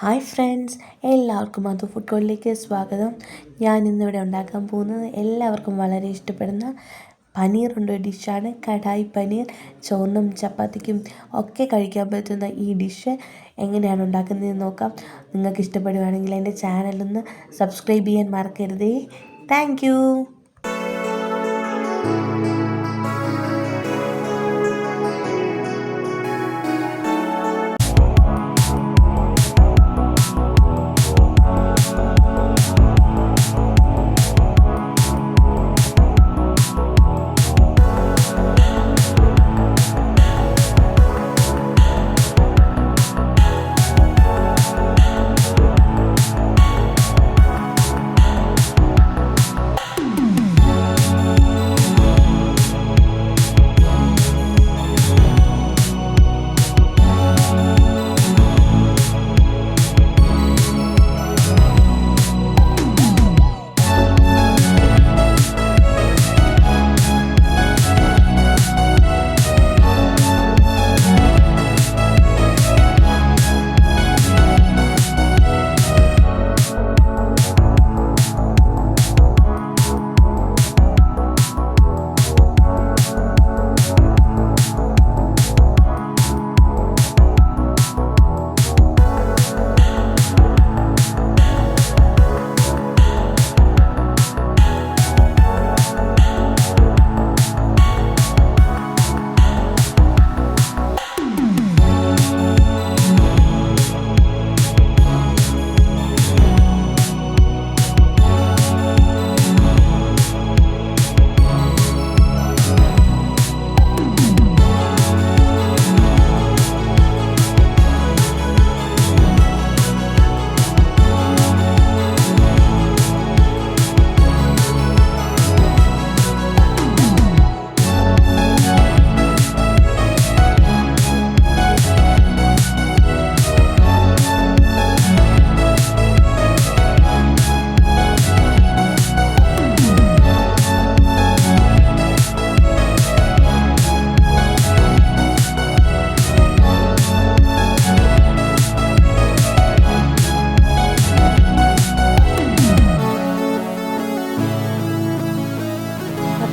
Hi friends എല്ലാവർക്കും മധു food കോളിലേക്ക് സ്വാഗതം. ഞാൻ ഇന്നിവിടെ ഉണ്ടാക്കാൻ പോകുന്നത് എല്ലാവർക്കും വളരെ ഇഷ്ടപ്പെടുന്ന പനീർ കൊണ്ട് ഡിഷാണ്. കടായി പനീർ ചോറിനും ചപ്പാത്തിക്കും ഒക്കെ കഴിക്കാൻ പറ്റുന്ന ഈ ഡിഷ് എങ്ങനെയാണ് ഉണ്ടാക്കുന്നതെന്ന് നോക്കാം. നിങ്ങൾക്ക് ഇഷ്ടപ്പെടുകയാണെങ്കിൽ എന്റെ ചാനലൊന്ന് സബ്സ്ക്രൈബ് ചെയ്യാൻ മറക്കരുതേ. താങ്ക്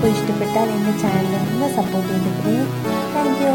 അപ്പോൾ ഇഷ്ടപ്പെട്ടാൽ എന്റെ ചാനലിനൊന്ന് സപ്പോർട്ട് ചെയ്തിട്ട് താങ്ക് യു